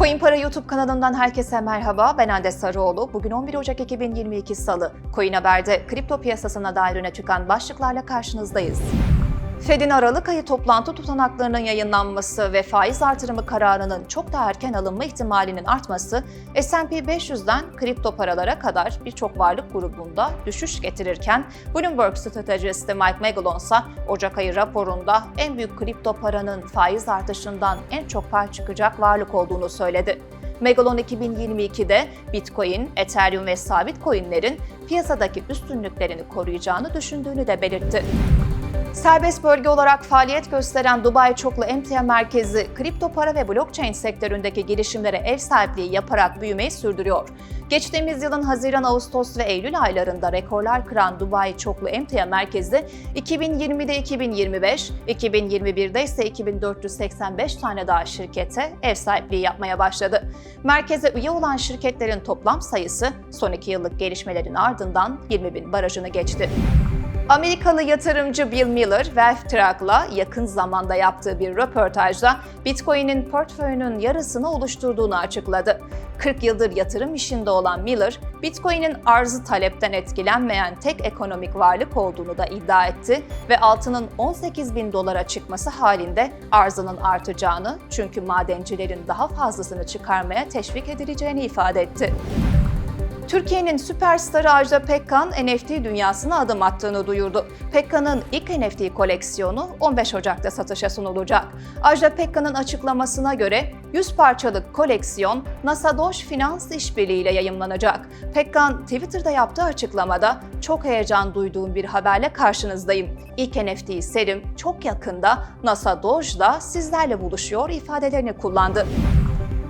Coin Para YouTube kanalından herkese merhaba. Ben Hande Sarıoğlu. Bugün 11 Ocak 2022 Salı. Coin Haber'de kripto piyasasına dair öne çıkan başlıklarla karşınızdayız. Fed'in Aralık ayı toplantı tutanaklarının yayınlanması ve faiz artırımı kararının çok daha erken alınma ihtimalinin artması, S&P 500'den kripto paralara kadar birçok varlık grubunda düşüş getirirken, Bloomberg stratejisti Mike Malone ise Ocak ayı raporunda en büyük kripto paranın faiz artışından en çok pay çıkacak varlık olduğunu söyledi. Megalon 2022'de Bitcoin, Ethereum ve sabit coinlerin piyasadaki üstünlüklerini koruyacağını düşündüğünü de belirtti. Serbest bölge olarak faaliyet gösteren Dubai Çoklu Emtia Merkezi, kripto para ve blockchain sektöründeki girişimlere ev sahipliği yaparak büyümeyi sürdürüyor. Geçtiğimiz yılın Haziran, Ağustos ve Eylül aylarında rekorlar kıran Dubai Çoklu Emtia Merkezi, 2020'de 2025, 2021'de ise 2485 tane daha şirkete ev sahipliği yapmaya başladı. Merkeze üye olan şirketlerin toplam sayısı son iki yıllık gelişmelerin ardından 20 bin barajını geçti. Amerikalı yatırımcı Bill Miller, Wealthtrack'la yakın zamanda yaptığı bir röportajda Bitcoin'in portföyünün yarısını oluşturduğunu açıkladı. 40 yıldır yatırım işinde olan Miller, Bitcoin'in arzı talepten etkilenmeyen tek ekonomik varlık olduğunu da iddia etti ve altının 18 bin dolara çıkması halinde arzının artacağını çünkü madencilerin daha fazlasını çıkarmaya teşvik edileceğini ifade etti. Türkiye'nin süperstarı Ajda Pekkan NFT dünyasına adım attığını duyurdu. Pekkan'ın ilk NFT koleksiyonu 15 Ocak'ta satışa sunulacak. Ajda Pekkan'ın açıklamasına göre 100 parçalık koleksiyon NASA Doge Finans İşbirliği ile yayımlanacak. Pekkan Twitter'da yaptığı açıklamada çok heyecan duyduğum bir haberle karşınızdayım. İlk NFT serim çok yakında NASA Doge'da sizlerle buluşuyor ifadelerini kullandı.